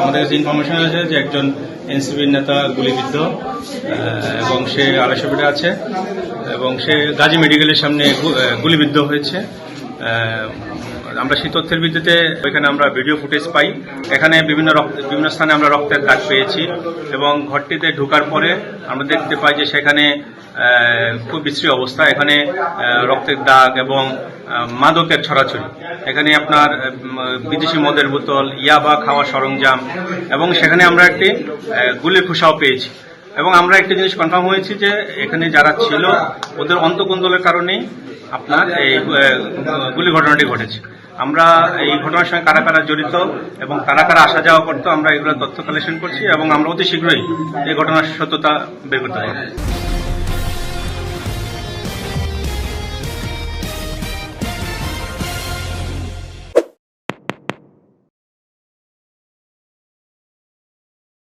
আমাদের কাছে ইনফরমেশন আছে যে একজন এনসিপির নেতা গুলিবিদ্ধ এবং সে আড়াইশো আছে, এবং সে গাজী মেডিকেলের সামনে গুলিবিদ্ধ হয়েছে। আমরা সেই তথ্যের ভিত্তিতে ওইখানে আমরা ভিডিও ফুটেজ পাই। এখানে বিভিন্ন বিভিন্ন স্থানে আমরা রক্তের দাগ পেয়েছি এবং ঘরটিতে ঢোকার পরে আমরা দেখতে পাই যে সেখানে খুব বিশ্রী অবস্থা। এখানে রক্তের দাগ এবং মাদকের ছড়াছড়ি। এখানে আপনার বিদেশি মদের বোতল, ইয়াবা খাওয়ার সরঞ্জাম এবং সেখানে আমরা একটি গুলির খোসাও পেয়েছি। এবং আমরা একটা জিনিস কনফার্ম হয়েছি যে এখানে যারা ছিল, ওদের অন্তকন্দলের কারণেই আপনার এই গুলি ঘটনাটি ঘটেছে। আমরা এই ঘটনার সঙ্গে কারা কারা জড়িত এবং কারা কারা আসা যাওয়া করতো, আমরা এগুলো তথ্য কালেকশন করছি এবং আমরা অতি শীঘ্রই এই ঘটনার সত্যতা বের করতে পারব।